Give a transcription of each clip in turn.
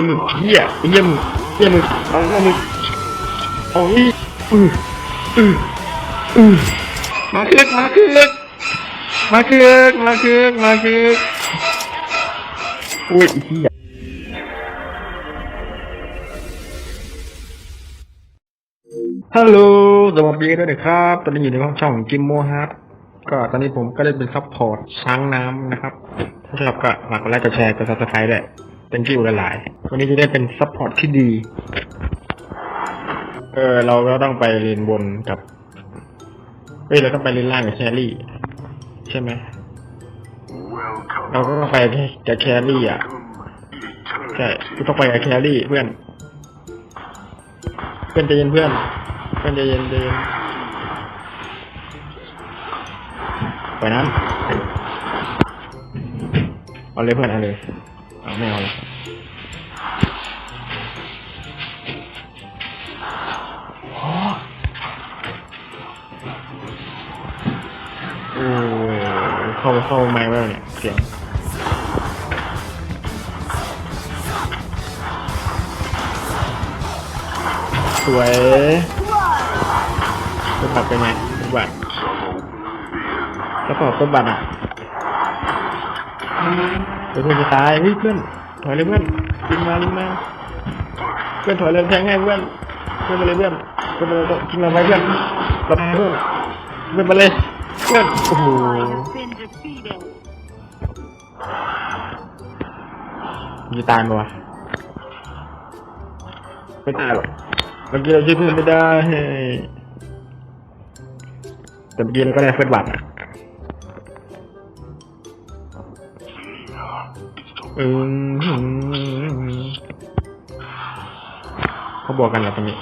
อ้มึงเหี้ยไอ้เหี้ยมึงเหี้ยมึงเอาเอามึงเอาอีอืออืออือมาคึกมาคึกมาคึกมาคึกมาคึกอุ้ยไอ้เหี้ยฮัลโหลสวัสดีด้วยนะครับ ตอนนี้อยู่ในห้องช่องจิมโมฮับ ก็ตอนนี้ผมก็ได้เป็นซัพพอร์ตช้างน้ำนะครับ ถ้าชอบก็ฝากกดไลค์กดแชร์กดซับสไครต์ด้วย เป็นที่อยู่หลาย วันนี้จะได้เป็นซัพพอร์ตที่ดี เออ เราก็ต้องไปเลนบนกับ เอ้ย เราต้องไปเลนล่างกับแครี่ ใช่ไหม เราก็ต้องไปกับแครี่อะ ใช่กูต้องไปกับแครี่เพื่อน เพื่อนใจเย็นเพื่อน เพื่อนใจเย็นใจเย็นไปนั้นเอาเลยเพื่อนเอาเลย เอาไม่เอาเลยโอ้เข้าเข้าไม้แล้วเนี่ยเสียงสวยต้นบัตรเป็นไงต้นบัตรแล้วก็ต้นบัตรอะ เดี๋ยวเพื่อนจะตายเฮ้ยเพื่อนถอยเลยเพื่อนลิงมาลิงมาเพื่อนถอยเลยแทงให้เพื่อนเพื่อนมาเลยเพื่อนเพื่อนมาเลยกินมาไว้เพื่อนรับเพื่อนเพื่อนมาเลยเพื่อนโอ้โหจะตายไหมวะไม่ตายหรอกเมื่อกี้เราช่วยเพื่อนไม่ได้แต่เมื่อกี้เราก็ได้เฟิร์สบัตร อะอืมเขาบอกกันเหรอตรงนี้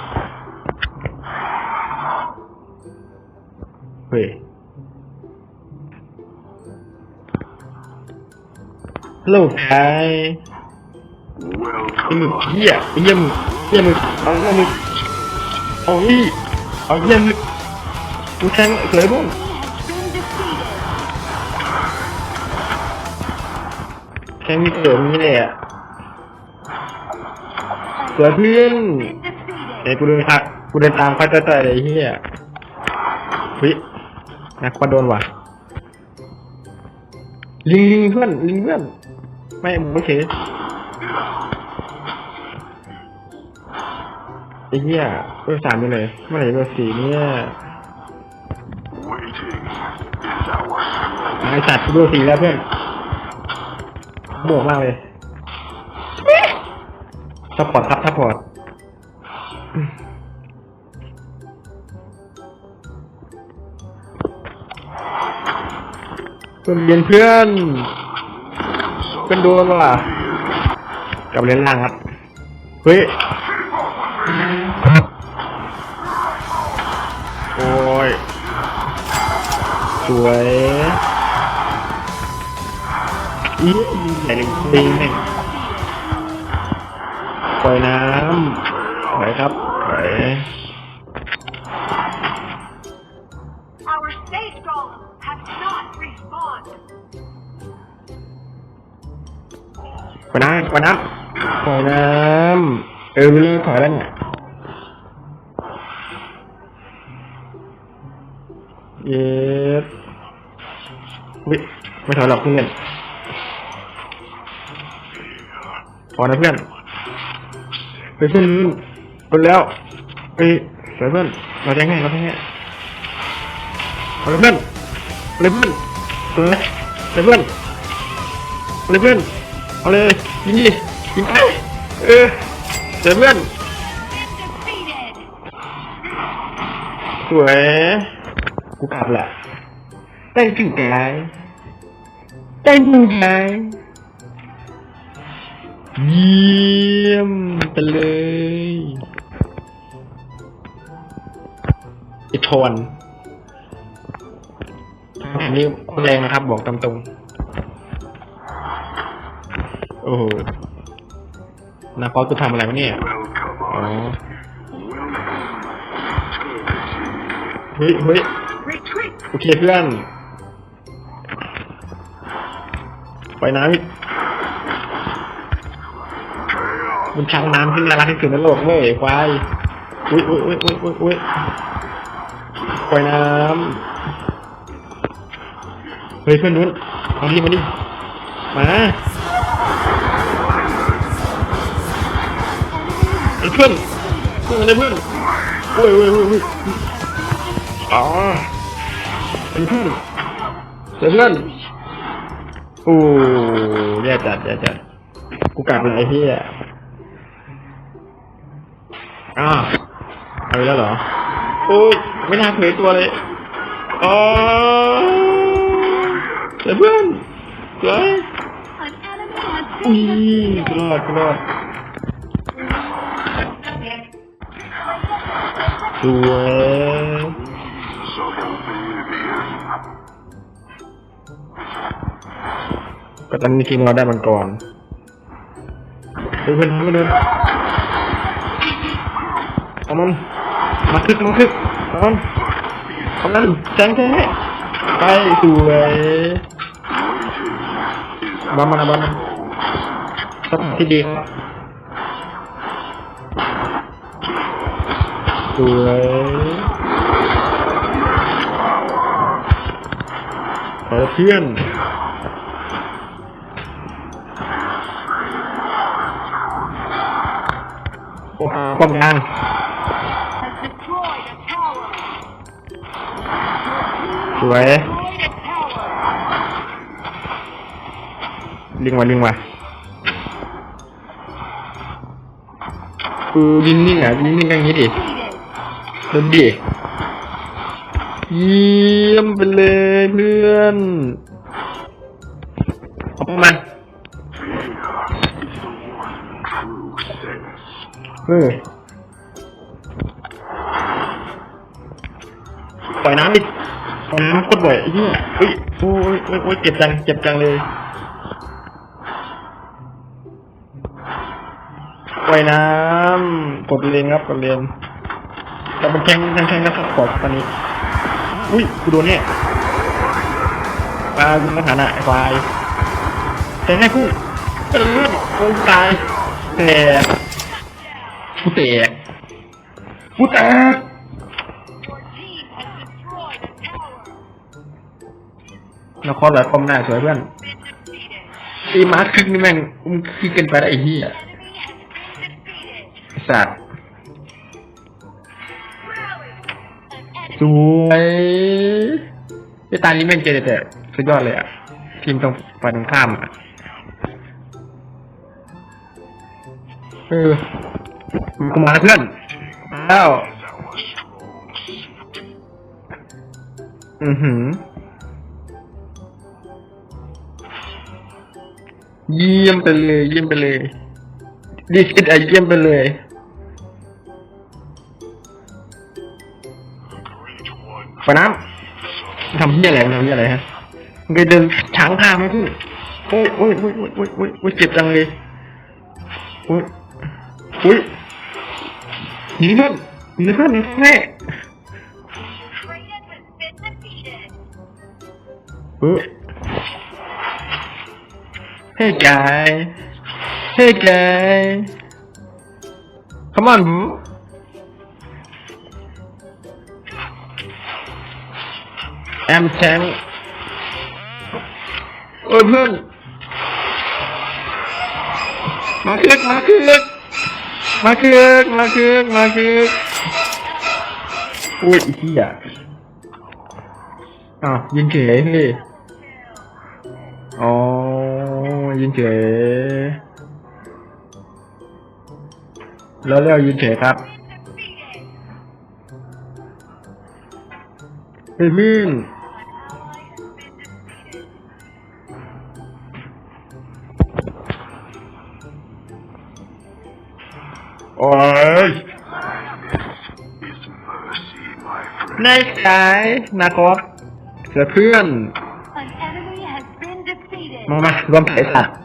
เฮ้ยฮัลโหลไกไอ้มึงเหี้ยไอ้เหี้ยมึงเหี้ยมึงเอาเอามึงเอาอีเอาเหี้ยมึงกูแทงเสือบุ้ง Been defeated. แทงมีเสือมีเลยอะเสือเพื่อน Been defeated. เอ้ยกูเดินทักกูเดินตามเขาต่อยๆเลยไอ้เหี้ยเฮ้ยนักควันโดนว่ะ ลิงลิงเพื่อนลิงเพื่อนไม่มึงไม่เฉยไอ้เหี้ยเบอร์สามไปเลยเมื่อไหร่จะเบอร์สี่เนี่ยไอ้สัตว์กูเบอร์สี่แล้วเพื่อน บวกมากเลยซัพพอร์ตครับซัพพอร์ตเพื่อนเรียนเพื่อนเพื่อนโดนว่ะกลับเล่นล่างครับ เฮ้ย โอ้ย สวย อีใส่ลิงปิงแม่งปล่อยน้ำไหวครับไหว Our stage golem has not respawned. ปล่อยน้ำปล่อยน้ำปล่อยน้ำเออไปเลยถอยแล้วเนี่ยเย็ดวิไม่ถอยหรอกเพื่อน อนะเพื่อนไปเพื่อนเพื่อนแล้วเอ้ยสวยเพื่อนเราจะง่ายเราจะง่ายเอาเลยเพื่อนเอาเลยเพื่อนสวยสวยเพื่อนเอาเลยเพื่อนเอาเลยยิงดิยิงไปเออสวยเพื่อนสวยกูกลับแหละได้ถึงไงได้ถึงไง เยี่ยมไปเลยไอทอนอันนี้แรงนะครับ บอกตามตรง โอ้โหนาคอสกูทำอะไรวะเนี่ยอ๋อเฮ้ยเฮ้ย Retreat. โอเคเพื่อน ไปนะพี่ มันช้างน้ำที่น่ารักที่สุดในโลกเว้ยควายอุ้ยอุ้ยอุ้ยอุ้ยอุ้ยอุ้ยควายน้ำเฮ้ยเพื่อนนู้นมาดิมาดิมาเพื่อนเพื่อนอะไรเพื่อนโอ้ยโอ้ยโอ้ยโอ้ยอ๋อเป็นเพื่อนเป็นเพื่อนโอ้แย่จัดแย่จัดกูกลับเลยไอ้พี่อะ อ้าวเอาไปแล้วเหรอโอ้ยไม่น่าเผยตัวเลยอ๋อเดี๋ยเพื่อนสวย An enemy has อุ้ย been กรอดกรอดสวยก็ตอนนี้ทีมเราได้มันก่อนเพื่อนเพื่อนเดิน เอามันมาคึกมาคึกเอามันเอามันแจ้งแท้ไปสวยบอลมันนะบอลมันสถานที่ดีครับสวยขอเพื่อนโอ้โหป้อมกลาง สวย Destroyed a tower. ลิงมาลิงมาคือยิงนิ่งอะยิงนิ่งอย่างนี้ดิดนดิเยี่ยมไปเลยเพื่อนเอาป้องมันเออปล่อยน้ำดิ ปล่อยน้ำโคตรบ่อยไอ้เหี้ยเฮ้ยโอ้ยโอ้ยเจ็บจังเจ็บจังเลยปล่อยน้ำกดเลนครับกดเลนแต่มันแทงแทงแทงแล้วขอบตอนนี้ อุ้ยกูโดนเนี่ยปลากูมาฐานะไอ้ควายแต่ให้กูเออกูตายแต่กูแตกกูแตก นครหลายคอมหน้าสวยเพื่อนตีมาร์คคึกนี่แม่งมึงขี้กินไปแล้ไอ้เหี้ย Enemy has been defeated. ไอ้สัตว์สวยไอ้ตานี้แม่งเจ๋อแต่สุดยอดเลยอะ ทีมตรงฝ่ายตรงข้ามอะ เออกูมาเพื่อนแล้วอือหือ เยี่ยมไปเลย เยี่ยมไปเลย ดิสิตอะเยี่ยมไปเลยปะน้ำทำเพี้ยอะไรทำเพี้ยอะไรฮะมึงเคยเดินช้างข้ามไหมพี่โอ้ยโอ้ยโอ้ยโอ้ยโอ้ยโอ้ยโอ้ยเจ็บจังเลยโอ้ยโอ้ยหนีเพื่อนหนีเพื่อนหนีแม่ traded has been defeated. เออ Hey guy Hey guy Come on bro I'm tank โอ้ยเพื่อนมาคึกมาคึกมาคึกมาคึกมาคึกอุ้ยอีที่อะอ้าวยิงเฉยเฮ้ยอ๋อยิง เฉยแล้วเรียกยิงเฉยครับ Defeated. เฮ้ยลื่นโอ้ยนายสายนาคอสเสือเพื่อน An enemy has been defeated. มา มารวมสายสัตว์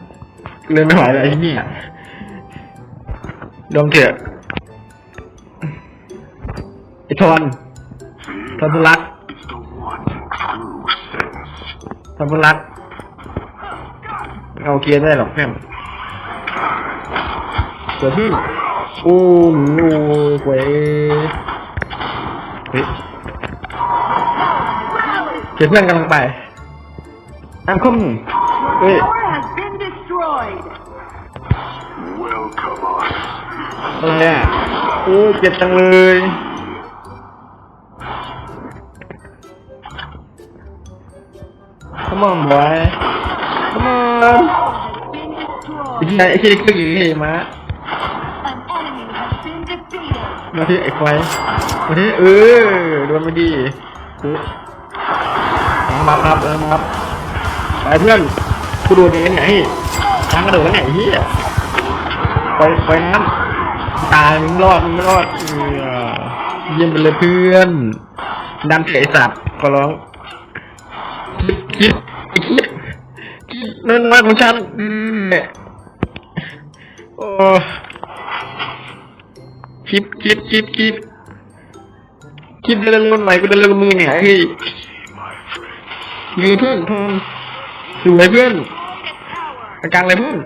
เลยไม่ไหวแล้วไอ้เนี่ยรวมเถอะไอ้ทอนทอนบุรักทอนบุรักเอาเคลียร์ได้หรอกเพื่อนเกิดขึ้นโอ้โหเว้ยเฮ้ยเก็บเพื่อนกำลังไปอังคมเฮ้ย อะไรอะโอ้เจ็บจังเลย Come on boy Come on Has been ไอ้ที่ไหนไอ้ที่เล็กๆอยู่นี่มา An enemy has been defeated. มาที่ไอ้ควายมาที่เออโดนไม่ดีมาครับเออมาครับไปเพื่อนกูโดนยังไงช้างกระโดดแล้วไงเฮียไปไปน้ำ ตายมึงรอดมึงไม่รอดเออเยี่ยมไปเลยเพื่อนดันเตะไอ้สัตว์ขอร้องคิดคิดคิดนั่นมากของฉันอืมเนโอ้คิดคิดคิดคิดคิดเรื่องรุ่นใหม่กูเดินเรื่องมือเนี่ยเฮ้ย My friend. ยืนเพื่อนทอนอยู่ไหนเพื่อนกลางเลยเพื่อน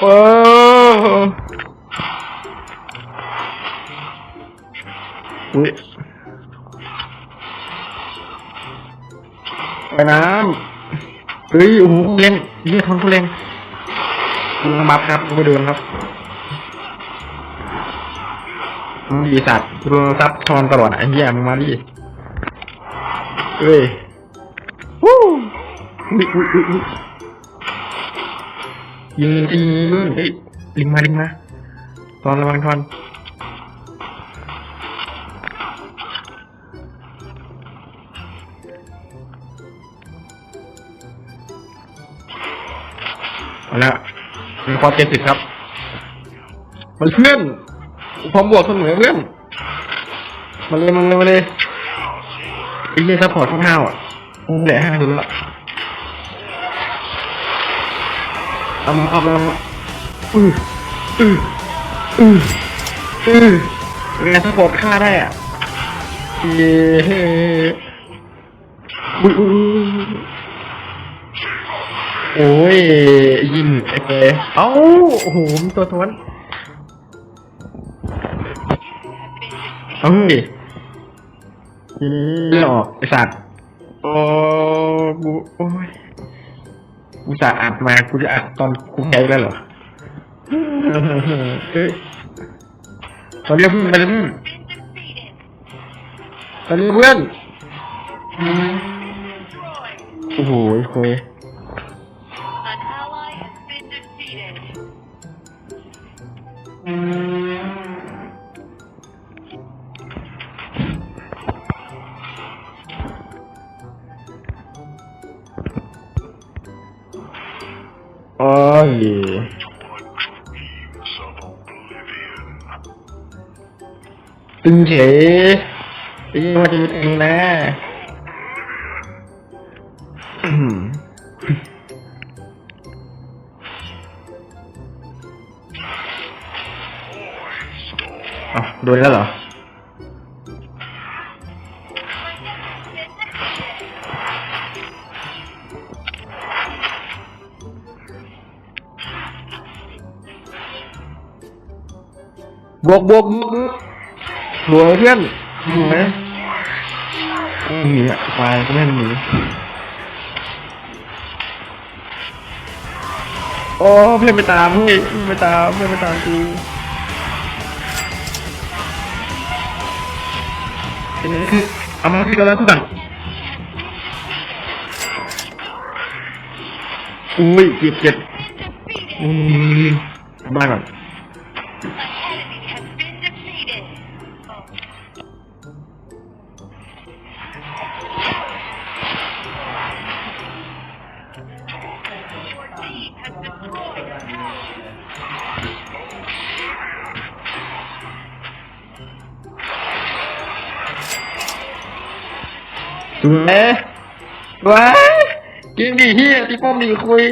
โอ้อุ้ยไปน้ำเฮ้ยโอ้โหเล่นเยี่ยทนทุเรงมึงมับครับกูไปเดินครับมึงดีสัตว์กูโดนซับทอนตลอดไอ้เหี้ยมึงมาดิเอ้ยวู้อุ้ยอุ้ยอุ้ย ยิงยิงยิงเฮ้ยลิงมาลิงมาทอนระวังทอนเอาละมีความเจ็ดสิบครับมันเพื่อนความบวกเสมอเพื่อนมาเลยมาเลยมาเลยไอ้เหี้ยซัพพอร์ตข้าวๆอะแหละห้าดูแล้ว เอามาเอามาเอามาอืออืออืออือเป็นไงถ้ากดฆ่าได้อะเย้อุ้ยอุ้ยโอ้ยยิงไอ้เปเอ้าโอ้โหมีตัวทวนเอ้ยยิงไม่อกไอสัตว์โอ้กูโอ้ย กูจะอัดมากูจะอัดตอนกูแพ้แล้วเหรอเฮ้ยตอนนี้เพื่อนไปเลยเพื่อน Been defeated. ตอนนี้เพื่อน Destroyed. โอ้โหคุย โอ้ยตึงเฉยไอ้ยี่ว่าจะตึงนะอื้อหืออ๋อโดนแล้วเหรอ บวกบวกบวกบวกสวยเพื่อนสวยหนีอะควายก็ไม่ให้มันหนีโอ้เพื่อนไปตามเฮ้ยเพื่อนไปตามเพื่อนไปตามกูเอ้ยเอามาที่กันแล้วทุกคนอุ้ยเจ็บเจ็บ Been defeated. อืมบ้านก่อน สวยว้ากินดีเฮียตีป้อมดีคุย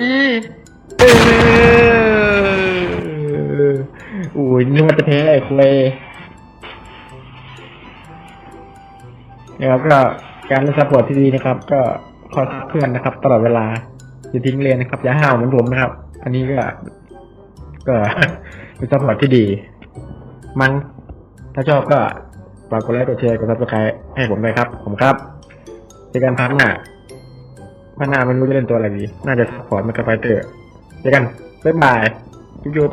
ดีเออโอ้ยนึกว่าจะแพ้ไอ้คุยนะครับก็การเล่นซัพพอร์ตที่ดีนะครับ ก็คอยเพื่อนนะครับ ตลอดเวลาอย่าทิ้งเลยนะครับ อย่าห้าวเหมือนผมนะครับ อันนี้ก็ ก็เป็นซัพพอร์ตที่ดี มั้งถ้าชอบก็ ฝากกดไลค์กดแชร์กดซับสไครต์ให้ผมด้วยครับ ผมครับเจอกันพักหน้าพักหน้าไม่รู้จะเล่นตัวอะไรดี น่าจะซัพพอร์ตมันกับไฟเตอร์เจอกันบ๊ายบายจุ๊บ